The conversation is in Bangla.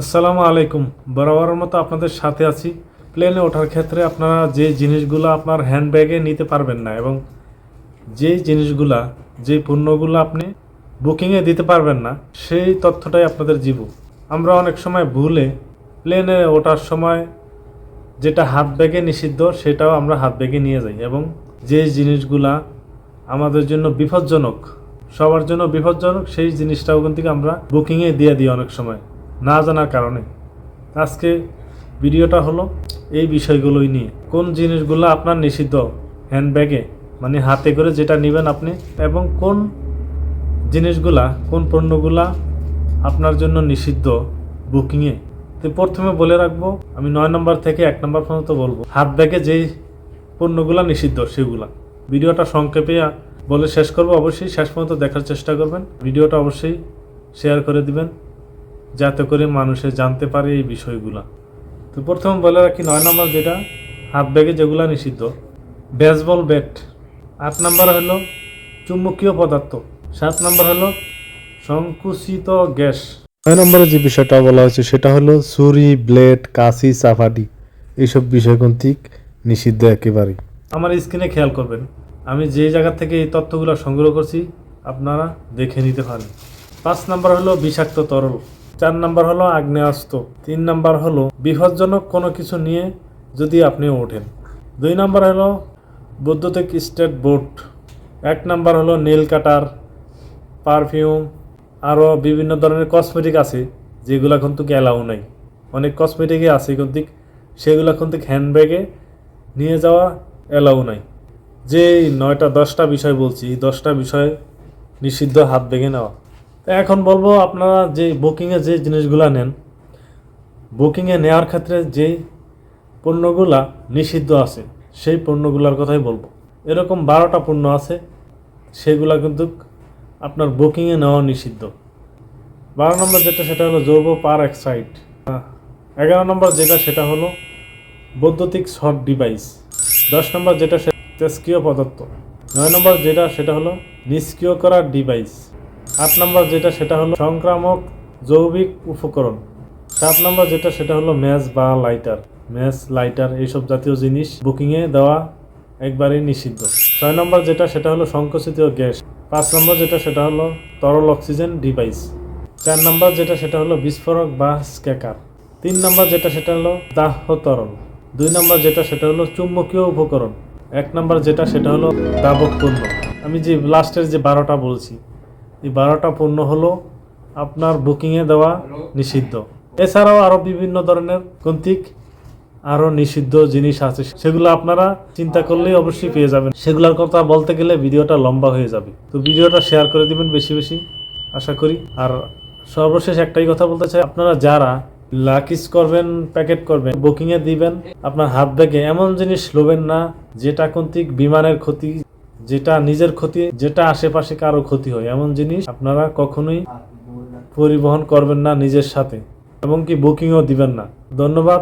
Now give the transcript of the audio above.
আসসালামু আলাইকুম। বরাবরের মতো আপনাদের সাথে আছি। প্লেনে ওঠার ক্ষেত্রে আপনারা যে জিনিসগুলো আপনার হ্যান্ডব্যাগে নিতে পারবেন না এবং যে জিনিসগুলা, যে পণ্যগুলো আপনি বুকিংয়ে দিতে পারবেন না, সেই তথ্যটাই আপনাদের জীব আমরা অনেক সময় ভুলে প্লেনে ওঠার সময় যেটা হাত ব্যাগে নিষিদ্ধ, সেটাও আমরা হাত ব্যাগে নিয়ে যাই এবং যে জিনিসগুলা আমাদের জন্য বিপজ্জনক, সবার জন্য বিপজ্জনক, সেই জিনিসটা ওখান থেকে আমরা বুকিংয়ে দিয়ে দিই অনেক সময়। না জানার কারণে। আজকে ভিডিওটা হলো এই বিষয়গুলোই নিয়ে। কোন জিনিসগুলো আপনার নিষিদ্ধ? হ্যান্ডব্যাগে মানে হাতে করে যেটা নেবেন আপনি, এবং কোন জিনিসগুলা, কোন পণ্যগুলা আপনার জন্য নিষিদ্ধ বুকিংয়ে? তো প্রথমে বলে রাখব, আমি নয় নম্বর থেকে এক নম্বর পর্যন্ত বলব। হাত ব্যাগে যেই পণ্যগুলা নিষিদ্ধ, সেগুলা। ভিডিওটা সংক্ষেপে বলে শেষ করব। অবশ্যই শেষ পর্যন্ত দেখার চেষ্টা করবেন। ভিডিওটা অবশ্যই শেয়ার করে দিবেন। যাতে করে মানুষে জানতে পারে এই বিষয়গুলা। তো প্রথম বলে রাখি নয় নম্বর যেটা হাত ব্যাগে যেগুলা নিষিদ্ধ। বেসবল ব্যাট আট নম্বর হলো চুম্বকীয় পদার্থ। সাত নম্বর হলো সংকুচিত গ্যাস। নয় নম্বরে যে বিষয়টা বলা হয়েছে সেটা হলো ছুরি ব্লেড কাশি চাপাটি। এইসব বিষয় কন্তিক নিষিদ্ধ একেবারে আমার স্ক্রিনে খেয়াল করবেন আমি যে জায়গা থেকে এই তথ্যগুলো সংগ্রহ করছি আপনারা দেখে নিতে পারেন। পাঁচ নাম্বার হলো বিষাক্ত তরল। চার নাম্বার হলো আগ্নেয়াস্ত্র তিন নাম্বার হলো বিপজ্জনক কোনো কিছু নিয়ে যদি আপনি ওঠেন। দুই নাম্বার হলো বৈদ্যুতিক স্টেট বোর্ড এক নাম্বার হলো নীল কাটার পারফিউম আরও বিভিন্ন ধরনের কসমেটিক আছে যেগুলো এখন কিন্তু অ্যালাউ নাই। অনেক কসমেটিকই আছে কিন্তু সেগুলো এখন কিন্তু হ্যান্ডব্যাগে নিয়ে যাওয়া অ্যালাউ নাই। যে নয়টা দশটা বিষয় বলছি দশটা বিষয় নিষিদ্ধ হাত বেগে নেওয়া। তো এখন বলব আপনারা যে বুকিংয়ে যে জিনিসগুলো নেন বুকিংয়ে নেওয়ার ক্ষেত্রে যে পণ্যগুলা নিষিদ্ধ আছে, সেই পণ্যগুলোর কথাই বলব। এরকম বারোটা পণ্য আছে, সেগুলা কিন্তু আপনার বুকিংয়ে নেওয়া নিষিদ্ধ। বারো নম্বর যেটা, সেটা হলো জৈব পার এক্সাইড এগারো নম্বর যেটা, সেটা হলো বৈদ্যুতিক শর্ট ডিভাইস দশ নম্বর যেটা, সে- তেজস্ক্রিয় পদার্থ। নয় নম্বর যেটা, সেটা হলো নিষ্ক্রিয় করার ডিভাইস আট নম্বর যেটা, সেটা হলো সংক্রামক জৈবিক উপকরণ। সাত নম্বর যেটা, সেটা হলো ম্যাচ বা লাইটার। ম্যাচ, লাইটার এইসব জাতীয় জিনিস বুকিংয়ে দেওয়া একবারেই নিষিদ্ধ। ছয় নম্বর যেটা, সেটা হলো সংকুচিত গ্যাস। পাঁচ নম্বর যেটা, সেটা হলো তরল অক্সিজেন ডিভাইস। চার নম্বর যেটা, সেটা হলো বিস্ফোরক বা স্ক্যাকার। তিন নম্বর যেটা, সেটা হলো দাহ তরল দুই নম্বর যেটা, সেটা হলো চুম্বকীয় উপকরণ। এক নম্বর যেটা, সেটা হলো দাবক পণ্য আমি যে লাস্টের যে বারোটা বলছি এই বারোটা পণ্য হলো আপনার বুকিংয়ে দেওয়া নিষিদ্ধ। এছাড়াও আরও বিভিন্ন ধরনের কন্তিক আরও নিষিদ্ধ জিনিস আছে, সেগুলো আপনারা চিন্তা করলেই অবশ্যই পেয়ে যাবেন। সেগুলোর কথা বলতে গেলে ভিডিওটা লম্বা হয়ে যাবে। তো ভিডিওটা শেয়ার করে দিবেন বেশি বেশি, আশা করি। আর সর্বশেষ একটাই কথা বলতে চাই, আপনারা যারা লাকিস করবেন, প্যাকেট করবেন, বুকিংয়ে দিবেন, আপনার হাত ব্যাগে এমন জিনিস লোবেন না, যেটা কন্তিক বিমানের ক্ষতি যেটা নিজের ক্ষতি, যেটা আশেপাশে কারও ক্ষতি হয়। এমন জিনিস আপনারা কখনোই পরিবহন করবেন না নিজের সাথে এমনকি বুকিংও দিবেন না। ধন্যবাদ।